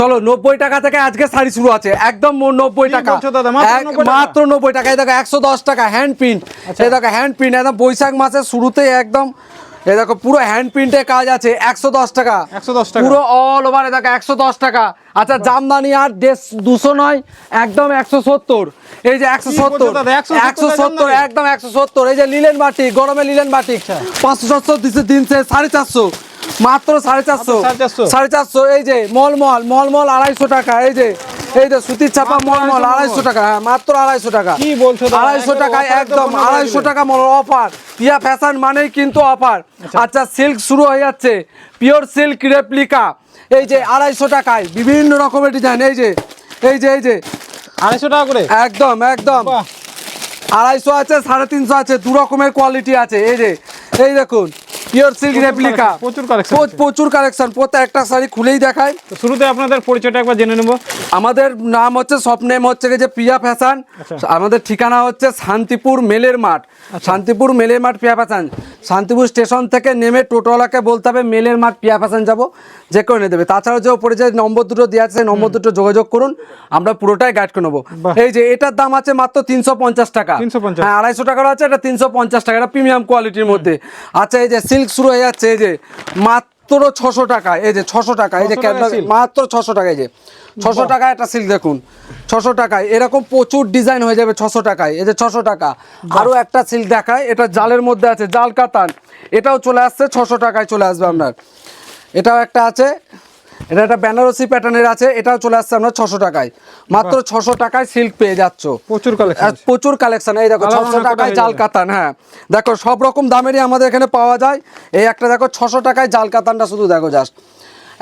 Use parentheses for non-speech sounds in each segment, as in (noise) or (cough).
চলো নব্বই টাকা থেকে আজকে শাড়ি শুরু আছে। একদম নব্বই টাকা। মাত্র এক- 90 টাকা? মাত্র নব্বই টাকা। এই দেখো একশো দশ টাকা হ্যান্ড প্রিন্ট আচ্ছা। এই দেখো হ্যান্ড প্রিন্ট একদম বৈশাখ মাসের শুরুতে একদম। এই দেখো পুরো হ্যান্ড প্রিন্টের কাজ আছে। একশো দশ টাকা। 110 টাকা। পুরো অল ওভার দেখো একশো দশ টাকা। আচ্ছা জামদানি আর দেশ দুশো নয় একদম একশো সত্তর। এই যে একশো সত্তর দাদা? 170 একশো সত্তর একদম একশো সত্তর। এই যে লিলেন বাটি গরমে লিলেন বাটি আচ্ছা। পাঁচশো সাতশো দিচ্ছে দিনছে সাড়ে চারশো। মাত্র সাড়ে চারশো। মাত্র 450 সাড়ে চারশো এই যে মলমল মলমল আড়াইশো টাকা এই যে এই যে সুতির ছাপা মলমল আড়াইশো টাকা হ্যাঁ মাত্র আড়াইশো টাকা। কি বলছো আড়াইশো টাকায় একদম আড়াইশো টাকা মল অফার ইয়া ফ্যাশন মানেই কিন্তু অফার আচ্ছা। সিল্ক শুরু হয়ে যাচ্ছে। পিওর সিল্ক রেপ্লিকা এই যে আড়াইশো টাকায় বিভিন্ন রকমের ডিজাইন এই যে এই যে এই যে। আড়াইশো টাকা করে? একদম একদম। আড়াইশো আছে সাড়ে তিনশো আছে দু রকমের কোয়ালিটি আছে। এই যে এই দেখুন। পিওর সিল্ক রেপ্লিকা প্রচুর আছে। প্রচুর কালেকশন প্রত্যেকটা শাড়ি খুলেই দেখায় তো শুরুতে আপনাদের পরিচয়টা একবার জেনে নেব। আমাদের নাম হচ্ছে স্বপ্নেম হচ্ছে যে প্রিয়া ফ্যাশন। আচ্ছা। আমাদের ঠিকানা হচ্ছে শান্তিপুর মেলের মাঠ। শান্তিপুর মেলের মাঠ প্রিয়া ফ্যাশন। শান্তিপুর স্টেশন থেকে নেমে টোটোওয়ালাকে বলতে হবে মেলের মাঠ প্রিয়া ফ্যাশন যাব। যে করে দেবে। তাছাড়াও যে উপরে যে নম্বর দুটো দেওয়া আছে সেই নম্বর দুটো যোগাযোগ করুন আমরা পুরোটাই গাইড করে নেব। এই যে এটার দাম আছে মাত্র তিনশো পঞ্চাশ টাকা। 350 হ্যাঁ আড়াইশো টাকার আছে এটা তিনশো পঞ্চাশ টাকা এটা প্রিমিয়াম কোয়ালিটির মধ্যে। আচ্ছা এই যে সিল্ক শুরু হয়ে যাচ্ছে এই যে মাত্র ছশো টাকা এই যে ছশো টাকা এই যে 600 টাকায় ক্যাটলগ silk? মাত্র ছশো টাকায় যে ছশো টাকা একটা সিল্ক দেখুন ছশো টাকায় এরকম প্রচুর ডিজাইন হয়ে যাবে ছশো টাকায় এই যে ছশো টাকা। আরও একটা সিল্ক দেখায় এটা জালের মধ্যে আছে জাল কাতান এটাও চলে আসছে ছশো টাকায় চলে আসবে আপনার। এটাও একটা আছে এটা একটা বেনারসি প্যাটার্নের আছে এটাও চলে আসছে আপনার ছশো টাকায়। মাত্র ছশো টাকায় সিল্ক পেয়ে যাচ্ছ। প্রচুর কালেকশন প্রচুর কালেকশন এই দেখো ছশো টাকায় জাল কাতান হ্যাঁ। দেখো সব রকম দামেরই আমাদের এখানে পাওয়া যায়। এই একটা দেখো ছশো টাকায় জাল কাতানটা শুধু দেখো জাস্ট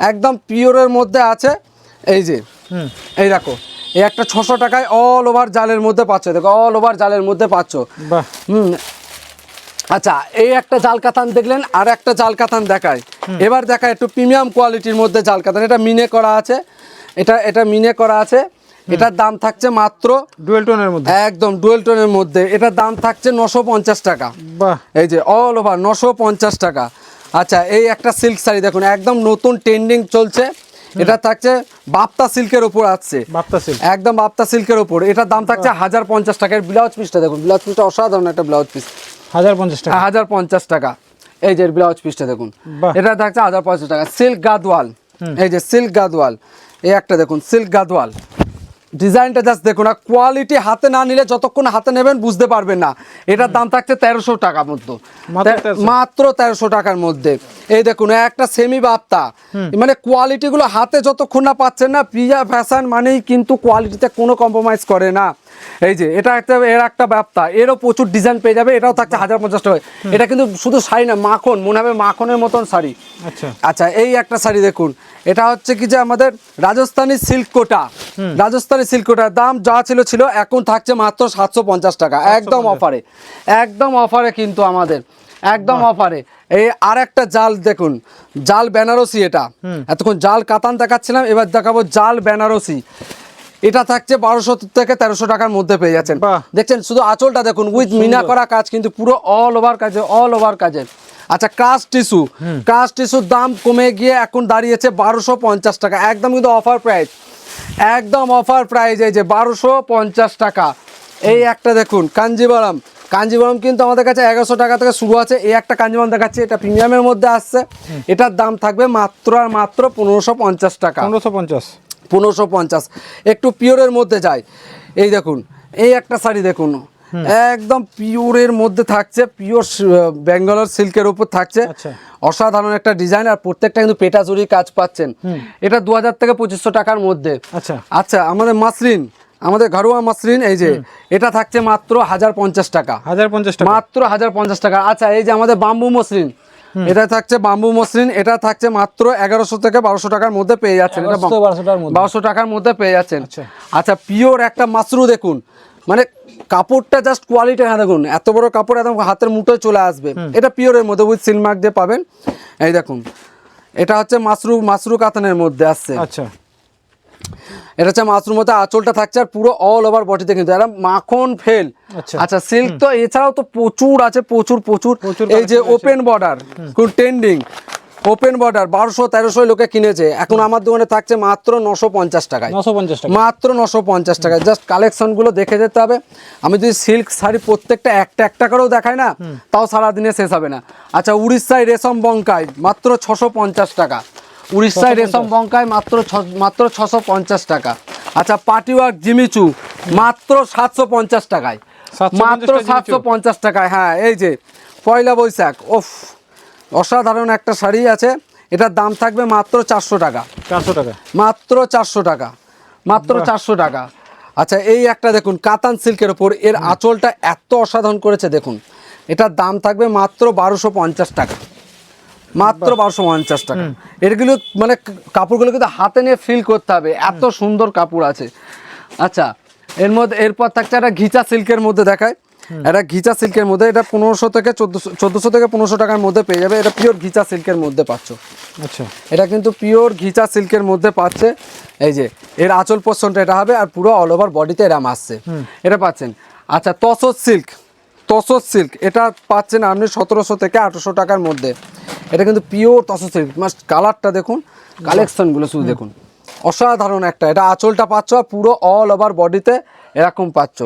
একদম পিওরের মধ্যে আছে এই যে। এই দেখো এই একটা ছশো টাকায় অল ওভার জালের মধ্যে পাচ্ছ দেখো অল ওভার জালের মধ্যে পাচ্ছ। হুম আচ্ছা এই একটা জাল কাতান দেখলেন আর একটা জাল কাতান দেখায় এবার দেখায় একটু প্রিমিয়াম কোয়ালিটির মধ্যে জাল কাতান এটা মিনে করা আছে। এটা এটা মিনে করা আছে। এটার দাম থাকছে মাত্র ডুয়েল টোনের মধ্যে। একদম ডুয়েল টোনের মধ্যে। এটার দাম থাকছে নশো পঞ্চাশ টাকা। বাহ। এই যে অল ওভার নশো পঞ্চাশ টাকা। আচ্ছা এই একটা সিল্ক শাড়ি দেখুন একদম নতুন ট্রেন্ডিং চলছে। এটা থাকছে বাপ্তা সিল্কের ওপর আসছে। বাপ্তা সিল্ক একদম বাপ্তা সিল্কের ওপর এটার দাম থাকছে হাজার পঞ্চাশ টাকার ব্লাউজ পিসটা দেখুন ব্লাউজ পিসটা অসাধারণ একটা ব্লাউজ পিস হাজার পঞ্চাশ টাকা। হাজার পঞ্চাশ টাকা। এই যে ব্লাউজ পিসটা দেখুন। এটা থাকছে হাজার পঞ্চাশ টাকা। সিল্ক গাদওয়াল। এই যে সিল্ক গাদওয়াল। এই একটা দেখুন সিল্ক গাদওয়াল। ডিজাইনটা জাস্ট দেখুন আর কোয়ালিটি হাতে না নিলে যতক্ষণ হাতে নেবেন বুঝতে পারবেন না। এটার দাম থাকছে তেরোশো টাকার মধ্যে। মাত্র 1300 মাত্র তেরোশো টাকার মধ্যে। এই দেখুন একটা সেমি বাপ্তা মানে কোয়ালিটিগুলো হাতে যতক্ষণ না পাচ্ছেন না প্রিয়া ফ্যাশন মানেই কিন্তু কোয়ালিটিতে কোনো কম্প্রোমাইজ করে না। এই যে এটা একটা এর একটা ব্যাপ্তা এরও প্রচুর ডিজাইন পেয়ে যাবে এটাও থাকছে হাজার পঞ্চাশ টাকা এটা কিন্তু শুধু শাড়ি না মাখন মনে হবে মাখনের মতন শাড়ি। আচ্ছা। আচ্ছা এই একটা শাড়ি দেখুন। এটা হচ্ছে কি যে আমাদের রাজস্থানি সিল্ক কোটা রাজস্থানি সিল্ক কোটার দাম যা ছিল ছিল এখন থাকছে মাত্র সাতশো পঞ্চাশ টাকা। একদম অফারে একদম অফারে কিন্তু আমাদের। একদম অফারে এই আর একটা জাল দেখুন জাল বেনারসি এটা। এতক্ষণ জাল কাতান দেখাচ্ছিলাম এবার দেখাবো জাল বেনারসি। এটা থাকছে বারোশো থেকে তেরোশো টাকার মধ্যে পেয়ে যাচ্ছেন। দেখছেন শুধু আঁচলটা দেখুন উইথ মিনা করা কাজ কিন্তু পুরো অল ওভার কাজে অল ওভার কাজের আচ্ছা কাস্ট টিস্যু কাস্ট টিস্যুর দাম কমে গিয়ে এখন দাঁড়িয়েছে বারোশো পঞ্চাশ টাকা। একদম কিন্তু অফার প্রাইস একদম অফার প্রাইস এই যে বারোশো পঞ্চাশ টাকা। এই একটা দেখুন কাঞ্জিবরম। কাঞ্জিবরম কিন্তু আমাদের কাছে এগারোশো টাকা থেকে শুরু আছে। এই একটা কাঞ্জিবরম দেখাচ্ছি এটা প্রিমিয়ামের মধ্যে আসছে। এটার দাম থাকবে মাত্র আর মাত্র পনেরোশো পঞ্চাশ টাকা। পনেরোশো পঞ্চাশ। পনেরোশো পঞ্চাশ। একটু পিওরের মধ্যে যায়। এই দেখুন এই একটা শাড়ি দেখুন। একদম পিওরের মধ্যে থাকছে পিওর বেঙ্গলের সিল্কের উপর থাকছে। আচ্ছা। অসাধারণ একটা ডিজাইন আর প্রত্যেকটা কিন্তু পেটা জুড়ি কাজ পাচ্ছেন। এটা দু হাজার থেকে পঁচিশশো টাকার মধ্যে। আচ্ছা। আচ্ছা আমাদের মাসরিন আমাদের ঘরোয়া মাসরিন এই যে এটা থাকছে মাত্র হাজার পঞ্চাশ টাকা। হাজার পঞ্চাশ টাকা। মাত্র হাজার পঞ্চাশ টাকা। আচ্ছা এই যে আমাদের বাম্বু মসৃণ এটা থাকছে বাম্বু মসৃণ এটা থাকছে মাত্র এগারোশো থেকে বারোশো টাকার মধ্যে পেয়ে যাচ্ছেন। এটা 1100 1200 টাকার মধ্যে। বারোশো টাকার মধ্যে পেয়ে যাচ্ছেন। আচ্ছা। আচ্ছা পিওর একটা মাশরু দেখুন। মানে কাপড়টা জাস্ট কোয়ালিটি হ্যাঁ দেখুন এত বড় কাপড় একদম হাতের মুঠোয় চলে আসবে। এটা পিওরের মধ্যে উইথ সিলমার্ক দিয়ে পাবেন। এই দেখুন এটা হচ্ছে মাসরু মাসরু কাতানের মধ্যে আসছে। আচ্ছা। এটা হচ্ছে মাশরুম মধ্যে আঁচলটা থাকছে আর পুরো অল ওভার বডিতে কিন্তু। এটা মাখন ফেল। আচ্ছা। আচ্ছা সিল্ক তো এছাড়াও তো প্রচুর আছে প্রচুর প্রচুর। এই যে ওপেন বর্ডার খুব ট্রেন্ডিং ওপেন বর্ডার বারোশো তেরোশো লোকে কিনেছে। এখন আমার দোকানে থাকছে মাত্র নশো পঞ্চাশ টাকায়। নশো পঞ্চাশ মাত্র নশো পঞ্চাশ টাকায়। জাস্ট কালেকশনগুলো দেখে যেতে হবে। আমি যদি সিল্ক শাড়ি প্রত্যেকটা একটা একটা করেও দেখাই না তাও সারাদিনে শেষ হবে না। আচ্ছা উড়িষ্যায় রেশম বঙ্কায় মাত্র ছশো পঞ্চাশ টাকা। উড়িষ্যায় রেশম বঙ্কায় মাত্র ছ- মাত্র ছশো পঞ্চাশ টাকা। আচ্ছা পাটিওয়ার্ক জিমিচু মাত্র সাতশো পঞ্চাশ টাকায়। মাত্র সাতশো পঞ্চাশ টাকায় হ্যাঁ এই যে পয়লা বৈশাখ ওফ অসাধারণ একটা শাড়ি আছে। এটার দাম থাকবে মাত্র চারশো টাকা। চারশো টাকা। মাত্র চারশো টাকা মাত্র চারশো টাকা। আচ্ছা এই একটা দেখুন কাতান সিল্কের ওপর। এর আঁচলটা এত অসাধারণ করেছে দেখুন। এটার দাম থাকবে মাত্র বারোশো পঞ্চাশ টাকা। মাত্র বারোশো পঞ্চাশ টাকা। এগুলো মানে কাপড়গুলো কিন্তু হাতে নিয়ে ফিল করতে হবে। এত সুন্দর কাপড় আছে। আচ্ছা এর মধ্যে এরপর থাকছে একটা ঘিচা সিল্কের মধ্যে দেখায়। এটা ঘিচা সিল্কের মধ্যে এটা পনেরোশো থেকে চোদ্দোশো চোদ্দোশো থেকে পনেরোশো টাকার মধ্যে পেয়ে যাবে। এটা পিওর ঘিচা সিল্কের মধ্যে পাচ্ছ। আচ্ছা। এটা কিন্তু পিওর ঘিচা সিল্কের মধ্যে পাচ্ছে। এই যে এর আঁচল পোর্শনটা এটা হবে আর পুরো অল ওভার বডিতে এরাম আসছে। এটা পাচ্ছেন। আচ্ছা তসর সিল্ক। তসর সিল্ক এটা পাচ্ছেন আপনি সতেরোশো থেকে আঠেরোশো টাকার মধ্যে। এটা কিন্তু পিওর তসর সিল্ক মাস্ট কালারটা দেখুন কালেকশনগুলো শুধু দেখুন। অসাধারণ একটা এটা আঁচলটা পাচ্ছ পুরো অল ওভার বডিতে এরকম পাচ্ছ।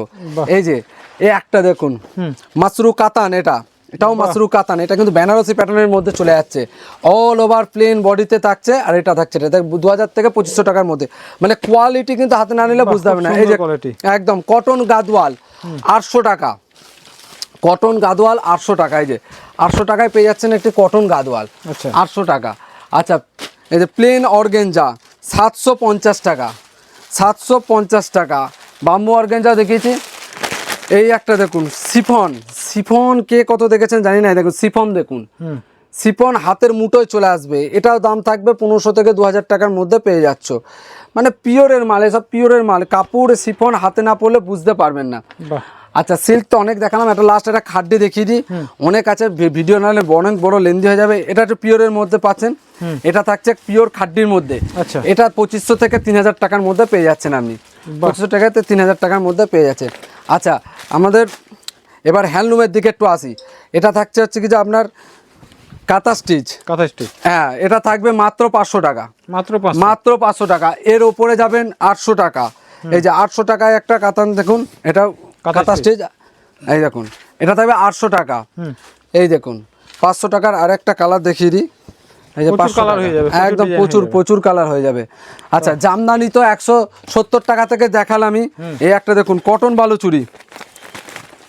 এই যে এ একটা দেখুন মাসরু কাতান এটা এটাও মাসরু কাতান এটা কিন্তু বেনারসি প্যাটার্নের মধ্যে চলে যাচ্ছে। অল ওভার প্লেন বডিতে থাকছে আর এটা থাকছে এটা দু হাজার থেকে পঁচিশশো টাকার মধ্যে। মানে কোয়ালিটি কিন্তু হাতে না নিলে বুঝতে হবে না। এই যে একদম কটন গাদওয়াল আটশো টাকা। কটন গাদওয়াল আটশো টাকায় যে আটশো টাকায় পেয়ে যাচ্ছেন একটি কটন গাদওয়াল আচ্ছা। আটশো টাকা। আচ্ছা এই যে প্লেন অর্গেঞ্জা সাতশো পঞ্চাশ টাকা সাতশো পঞ্চাশ টাকা। বাম্বু অর্গেঞ্জা দেখিয়েছি। এই একটা দেখুন সিফন সিফন কে কত দেখেছেন জানি না দেখুন সিফন দেখুন। সিফন হাতের মুঠোয় চলে আসবে। এটাও দাম থাকবে পনেরোশো থেকে দু হাজার টাকার মধ্যে পেয়ে যাচ্ছ। মানে পিওরের মাল এসব পিওরের মাল। কাপড় সিফন হাতে না পড়লে বুঝতে পারবেন না। আচ্ছা সিল্ক তো অনেক দেখালাম একটা লাস্ট একটা খাড্ডি দেখিয়ে দিই। অনেক আছে ভিডিও নাহলে অনেক বড় লেন্দি হয়ে যাবে। এটা একটু পিওরের মধ্যে পাচ্ছেন। এটা থাকছে পিওর খাড্ডির মধ্যে। আচ্ছা। এটা পঁচিশশো থেকে তিন হাজার টাকার মধ্যে পেয়ে যাচ্ছেন আপনি। পঁচিশশো টাকাতে তিন হাজার টাকার মধ্যে পেয়ে যাচ্ছে আচ্ছা আমাদের এবার হ্যান্ডলুমের দিকে একটু আসি। এটা থাকছে হচ্ছে কি যে আপনার কাঁথা স্টিচ কাঁথা স্টিচ হ্যাঁ এটা থাকবে মাত্র পাঁচশো টাকা। মাত্র মাত্র পাঁচশো টাকা। এর ওপরে যাবেন আটশো টাকা। এই যে আটশো টাকায় একটা কাতান দেখুন এটা কাঁথা স্টেজ এই দেখুন এটা থাকবে আটশো টাকা। এই দেখুন পাঁচশো টাকার আর একটা কালার দেখিয়ে দিই। এই যে পাঁচশো টাকা। হয়ে যাবে, একদম প্রচুর প্রচুর কালার হয়ে যাবে। আচ্ছা জামদানি তো একশো সত্তর টাকা থেকে দেখালামই এই একটা দেখুন কটন বালুচুরি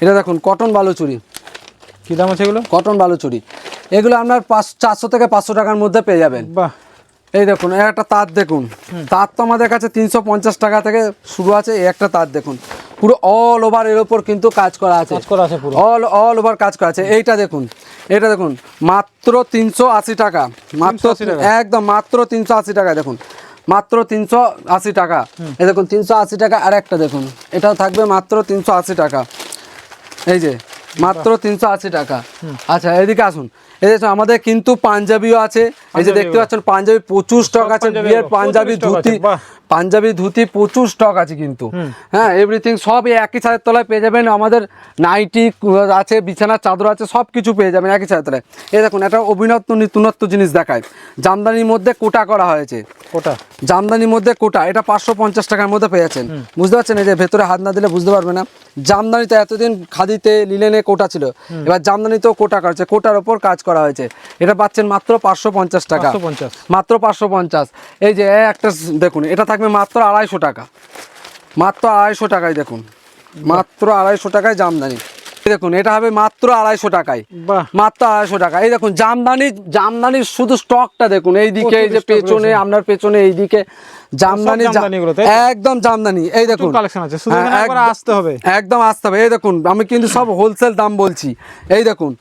এটা দেখুন কটন বালুচুরি কি দাম আছে এগুলো? কটন বালুচুরি এগুলো আপনার পাঁচ চারশো থেকে পাঁচশো টাকার মধ্যে পেয়ে যাবেন। বাহ। এই দেখুন একটা তার দেখুন। তার তো আমাদের কাছে তিনশো পঞ্চাশ টাকা থেকে শুরু আছে এই একটা তার দেখুন। পুরো অল ওভার এর ওপর কিন্তু কাজ করা আছে। কাজ করা অল অল ওভার কাজ করা আছে। এইটা দেখুন এটা দেখুন মাত্র তিনশো আশি টাকা। মাত্র 380 একদম মাত্র তিনশো আশি টাকা দেখুন। মাত্র তিনশো আশি টাকা। এই দেখুন তিনশো আশি টাকা আর একটা দেখুন। এটাও থাকবে মাত্র তিনশো আশি টাকা। এই যে মাত্র তিনশো আশি টাকা। আচ্ছা এদিকে আসুন। এই যে আমাদের কিন্তু পাঞ্জাবিও আছে। এই যে দেখতে পাচ্ছেন পাঞ্জাবি প্রচুর স্টক আছে। বিয়ের পাঞ্জাবি ধুতি পাঞ্জাবি ধুতি প্রচুর স্টক আছে কিন্তু। হ্যাঁ এভরিথিং সব একই ছাদের তলায় পেয়ে যাবেন। আমাদের নাইটি আছে বিছানার চাদর আছে সব কিছু পেয়ে যাবেন একই ছাদের তলায়। এই দেখুন এটা অভিনত্ব নতুনত্ব জিনিস দেখায়। জামদানির মধ্যে কোটা করা হয়েছে। কোটা? জামদানির মধ্যে কোটা এটা পাঁচশো পঞ্চাশ টাকার মধ্যে পেয়ে যাচ্ছেন। বুঝতে পারছেন? এই যে ভেতরে হাত না দিলে বুঝতে পারবে না। জামদানিতে এতদিন খাদিতে লিলেনে কোটা ছিল। এবার জামদানিতেও কোটা করা হয়েছে। কোটার ওপর কাজ করা হয়েছে। এটা পাচ্ছেন মাত্র পাঁচশো পঞ্চাশ টাকা। মাত্র পাঁচশো পঞ্চাশ। এই যে একটা দেখুন এটা থাকবে মাত্র আড়াইশো টাকা। মাত্র আড়াইশো টাকায় দেখুন। মাত্র আড়াইশো টাকায় জামদানি। দেখুন এটা হবে মাত্র আড়াইশো টাকায়। মাত্র আড়াইশো টাকা। এই দেখুন জামদানি জামদানির শুধু স্টকটা দেখুন। এই দিকে এই যে পেছনে আপনার পেছনে এই দিকে জামদানি? একদম জামদানি। এই দেখুন। হ্যাঁ, আসতে হবে। একদম আসতে হবে। এই দেখুন আমি কিন্তু সব হোলসেল দাম বলছি। এই দেখুন।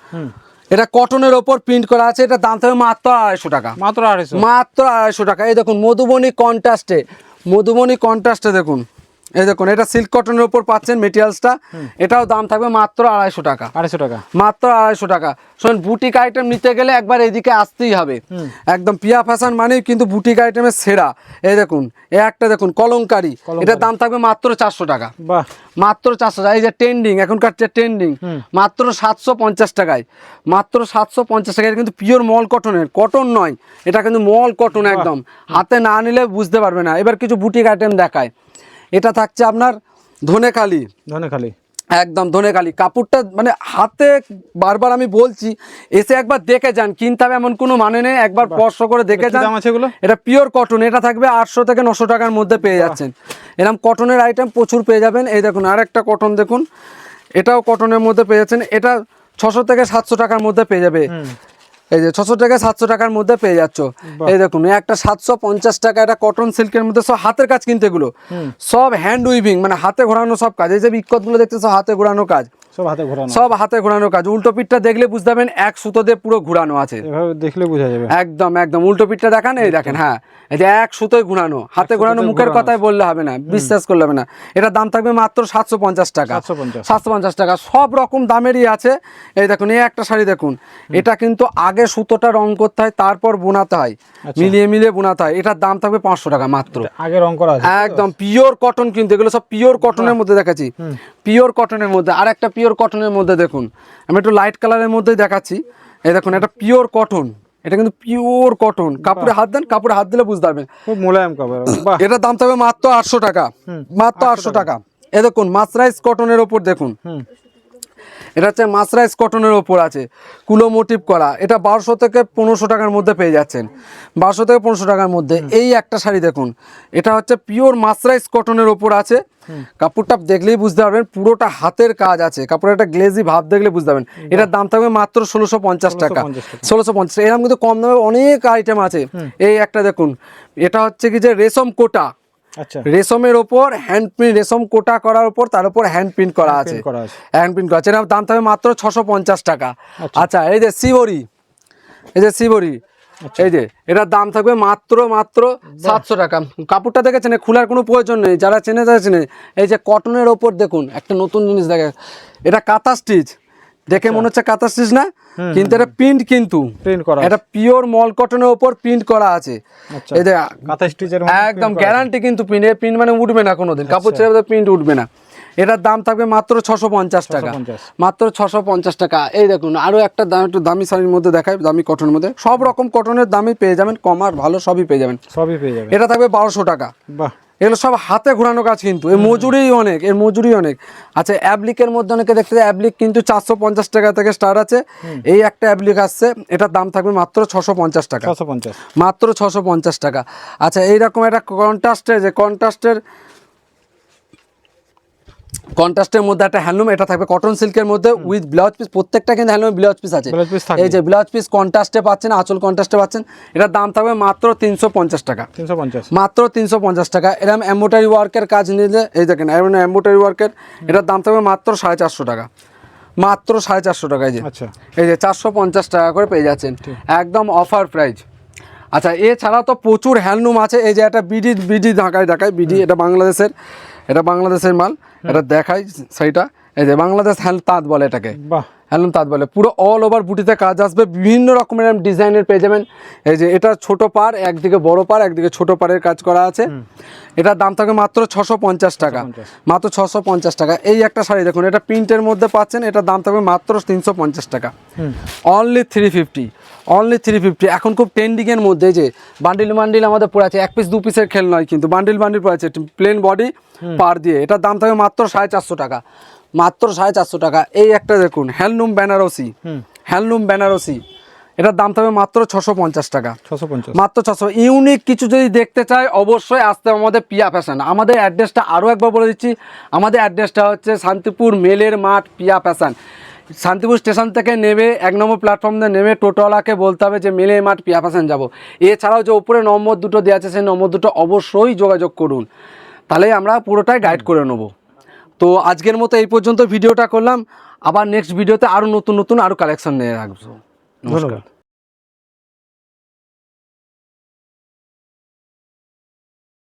এটা কটনের ওপর প্রিন্ট করা আছে এটা দাম থাকবে মাত্র আড়াইশো টাকা। মাত্র আড়াইশো। মাত্র আড়াইশো টাকা। এই দেখুন মধুবনী কন্ট্রাস্টে মধুবনী কন্ট্রাস্টে দেখুন। এই দেখুন এটা সিল্ক কটনের উপর পাচ্ছেন মেটেরিয়ালসটা এটাও দাম থাকবে মাত্র আড়াইশো টাকা। আড়াইশো টাকা। মাত্র আড়াইশো টাকা। শোনেন বুটিক আইটেম নিতে গেলে একবার এদিকে আসতেই হবে। একদম পিয়া ফ্যাশন মানেই কিন্তু বুটিক আইটেমের সেরা। এই দেখুন এ একটা দেখুন কলঙ্কারি। এটার দাম থাকবে মাত্র চারশো টাকা। মাত্র চারশো টাকা। এই যে ট্রেন্ডিং এখনকার যে ট্রেন্ডিং মাত্র সাতশো পঞ্চাশ টাকায়। মাত্র সাতশো পঞ্চাশ টাকায় এটা কিন্তু পিওর মল কটনের কটন নয় এটা কিন্তু মল কটন একদম। হাতে না নিলে বুঝতে পারবে না। এবার কিছু বুটিক আইটেম দেখায়। এটা থাকছে আপনার ধনেখালি। ধনে খালি একদম ধনেখালি। কাপড়টা মানে হাতে বারবার আমি বলছি এসে একবার দেখে যান। কিনতে হবে এমন কোনো মানে নেই একবার স্পর্শ করে দেখে যান। এটা পিওর কটন এটা থাকবে আটশো থেকে নশো টাকার মধ্যে পেয়ে যাচ্ছেন। এরকম কটনের আইটেম প্রচুর পেয়ে যাবেন। এই দেখুন আর একটা কটন দেখুন। এটাও কটনের মধ্যে পেয়ে যাচ্ছেন। এটা ছশো থেকে সাতশো টাকার মধ্যে পেয়ে যাবে। এই যে ছশো টাকা সাতশো টাকার মধ্যে পেয়ে যাচ্ছ। এই দেখুন একটা সাতশো পঞ্চাশ টাকা একটা কটন সিল্কের মধ্যে সব হাতের কাজ কিনতে এগুলো। সব হ্যান্ড উইভিং মানে হাতে ঘোরানো সব কাজ। এই যে বিক্ষতগুলো দেখতে সব হাতে ঘোরানো কাজ। সব হাতে ঘোরানো সব হাতে ঘোরানো কাজ। উল্টো পিঠটা দেখলে বুঝতে পারবেন এক সুতো দিয়ে পুরো ঘোরানো আছে। এভাবে দেখলে বোঝা যাবে। একদম একদম। উল্টো পিঠটা দেখান এই দেখেন হ্যাঁ। এই যে এক সুতোয় ঘুরানো হাতে ঘোরানো মুখের কথাই বললে হবে না বিশ্বাস করলে হবে না। এটার দাম থাকবে মাত্র সাতশো পঞ্চাশ টাকা। সাতশো পঞ্চাশ। টাকা। সব রকম দামেরই আছে। এই দেখুন এই একটা শাড়ি দেখুন। এটা কিন্তু আগে সুতোটা রং করতে হয় তারপর বোনাতে হয়। মিলিয়ে মিলিয়ে বোনাতে হয়। এটার দাম থাকবে পাঁচশো টাকা মাত্র। আগে রং করা একদম পিওর কটন কিন্তু। এগুলো সব পিওর কটনের মধ্যে দেখাচ্ছি। পিওর কটনের মধ্যে। আর একটা পিওর কটনের মধ্যে দেখুন। আমি একটু লাইট কালারের মধ্যেই দেখাচ্ছি। এই দেখুন এটা পিওর কটন এটা কিন্তু পিওর কটন কাপড়ে হাত দেন কাপড়ে হাত দিলে বুঝতে পারবেন। খুব মোলায়েম কাপড় এটা (clears throat) এটার দাম থাকবে মাত্র আটশো টাকা। মাত্র আটশো টাকা। এ দেখুন মাসরাইজ কটনের ওপর দেখুন। এটা হচ্ছে মাসরাইজ কটনের ওপর আছে কুলো মোটিভ করা। এটা বারোশো থেকে পনেরোশো টাকার মধ্যে পেয়ে যাচ্ছেন। বারোশো থেকে পনেরোশো টাকার মধ্যে। এই একটা শাড়ি দেখুন এটা হচ্ছে পিওর মাসরাইজ কটনের ওপর আছে। কাপড়টা দেখলেই বুঝতে পারবেন পুরোটা হাতের কাজ আছে। কাপড়ের একটা গ্লেজি ভাব দেখলে বুঝতে পারবেন। এটার দাম থাকবে মাত্র ষোলোশো পঞ্চাশ টাকা। ষোলোশো পঞ্চাশ এরকম কিন্তু কম দামে অনেক আইটেম আছে। এই একটা দেখুন এটা হচ্ছে কি যে রেশম কোটা। রেশমের ওপর হ্যান্ড প্রিন্ট রেশম কোটা করার উপর তার উপর হ্যান্ড প্রিন্ট করা আছে। হ্যান্ড প্রিন্ট করা আছে। এর দাম থাকবে মাত্র ছশো পঞ্চাশ টাকা। আচ্ছা। এই যে শিবরি এই যে শিবরি এই যে এটার দাম থাকবে মাত্র মাত্র সাতশো টাকা। কাপড়টা দেখেছেন? খোলার কোনো প্রয়োজন নেই। যারা চেনে তারা চেনে। এই যে কটনের ওপর দেখুন একটা নতুন জিনিস দেখে এটা কাঁথা স্টিচ দেখে মনে হচ্ছে কাঁথা স্টিচ না কিন্তু এটা প্রিন্ট কিন্তু। প্রিন্ট করা এটা পিওর মল কটনের উপর প্রিন্ট করা আছে। আচ্ছা। এই যে কাঁথা স্টিচের একদম গ্যারান্টি কিন্তু প্রিন্ট প্রিন্ট মানে উঠবে না কোনোদিন। কাপড় আচ্ছা। ছেড়ে প্রিন্ট উঠবে না। এটার দাম থাকবে মাত্র ছশো পঞ্চাশ টাকা। মাত্র ছশো পঞ্চাশ টাকা। এই দেখুন আরও একটা দাম একটু দামি শাড়ির মধ্যে দেখায় দামি কটনের মধ্যে। সব রকম কটনের দামই পেয়ে যাবেন। কম আর ভালো সবই পেয়ে যাবেন। সবই পেয়ে যাবে এটা থাকবে বারোশো টাকা। বাহ। এগুলো সব হাতে ঘোরানো কাজ কিন্তু। এর মজুরি অনেক এর মজুরি অনেক। আচ্ছা অ্যাবলিকের মধ্যে অনেকে দেখতে অ্যাবলিক কিন্তু চারশো পঞ্চাশ টাকা থেকে স্টার্ট আছে। এই একটা অ্যাবলিক আসছে এটার দাম থাকবে মাত্র ছশো পঞ্চাশ টাকা। ছশো পঞ্চাশ। মাত্র ছশো পঞ্চাশ টাকা। আচ্ছা এইরকম একটা কন্ট্রাস্টের যে কন্ট্রাস্টের কন্ট্রাস্টের মধ্যে একটা হ্যান্ডলুম এটা থাকবে কটন সিল্কের মধ্যে উইথ ব্লাউজ পিস প্রত্যেকটা কিন্তু হ্যান্ডলুম ব্লাউজ পিস আছে। এই যে ব্লাউজ পিস কন্ট্রাস্টে পাচ্ছেন আঁচল কন্ট্রাস্টে পাচ্ছেন এটার দাম থাকবে মাত্র তিনশো পঞ্চাশ টাকা। মাত্র তিনশো পঞ্চাশ টাকা। এরকম এম্বোটারি ওয়ার্কের কাজ নিলে এই দেখেন এম্বোটারি ওয়ার্কের এটার দাম থাকবে মাত্র সাড়ে চারশো টাকা। মাত্র সাড়ে চারশো টাকা এই যে। আচ্ছা। এই যে চারশো পঞ্চাশ টাকা করে পেয়ে যাচ্ছেন। একদম অফার প্রাইস আচ্ছা এছাড়া তো প্রচুর হ্যান্ডলুম আছে। এই যে একটা বিডি বিডি ঢাকায় ঢাকায় বিডি এটা বাংলাদেশের। এটা বাংলাদেশের মাল এটা দেখাই সেইটা। এই যে বাংলাদেশ হ্যান্ড তাঁত বলে এটাকে। বাহ। হ্যান্ডলুম তাঁত বলে। পুরো অল ওভার বুটিতে কাজ আসবে বিভিন্ন রকমের ডিজাইনের পেয়ে যাবেন। এই যে এটা ছোট পার একদিকে বড় পার একদিকে ছোট পারের কাজ করা আছে। এটার দাম থাকবে মাত্র ছশো পঞ্চাশ টাকা। মাত্র ছশো পঞ্চাশ টাকা। এই একটা শাড়ি দেখুন এটা প্রিন্টের মধ্যে পাচ্ছেন এটার দাম থাকবে মাত্র তিনশো পঞ্চাশ টাকা। Only three fifty only three fifty এখন খুব ট্রেন্ডিংয়ের মধ্যে যে বান্ডিল বান্ডিল আমাদের পড়ে আছে এক পিস দু পিসের খেল নয় কিন্তু বান্ডিল বান্ডিল পড়ে আছে প্লেন বডি পার দিয়ে। এটার দাম থাকবে মাত্র সাড়ে চারশো টাকা। মাত্র সাড়ে চারশো টাকা। এই একটা দেখুন হ্যান্ডলুম বেনারসি হ্যান্ডলুম বেনারসি এটার দাম থাকবে মাত্র ছশো পঞ্চাশ টাকা। ছশো পঞ্চাশ। মাত্র ছশো। ইউনিক কিছু যদি দেখতে চাই অবশ্যই আসতে হবে আমাদের পিয়া ফ্যাশন আমাদের অ্যাড্রেসটা আরও একবার বলে দিচ্ছি। আমাদের অ্যাড্রেসটা হচ্ছে শান্তিপুর মেলের মাঠ পিয়া ফ্যাশন শান্তিপুর স্টেশন থেকে নেমে এক নম্বর প্ল্যাটফর্ম দিয়ে নেমে টোটোওয়ালাকে বলতে হবে যে মেলে মাঠ পিয়া ফ্যাশন যাব। এছাড়াও যে উপরে নম্বর দুটো দেওয়া আছে, সেই নম্বর দুটো অবশ্যই যোগাযোগ করুন। তাহলে আমরা পুরোটাই গাইড করে নেব। তো আজকের মতো এই পর্যন্ত ভিডিওটা করলাম। আবার নেক্সট ভিডিওতে আরও নতুন নতুন আরও কালেকশন নিয়ে রাখব নমস্কার।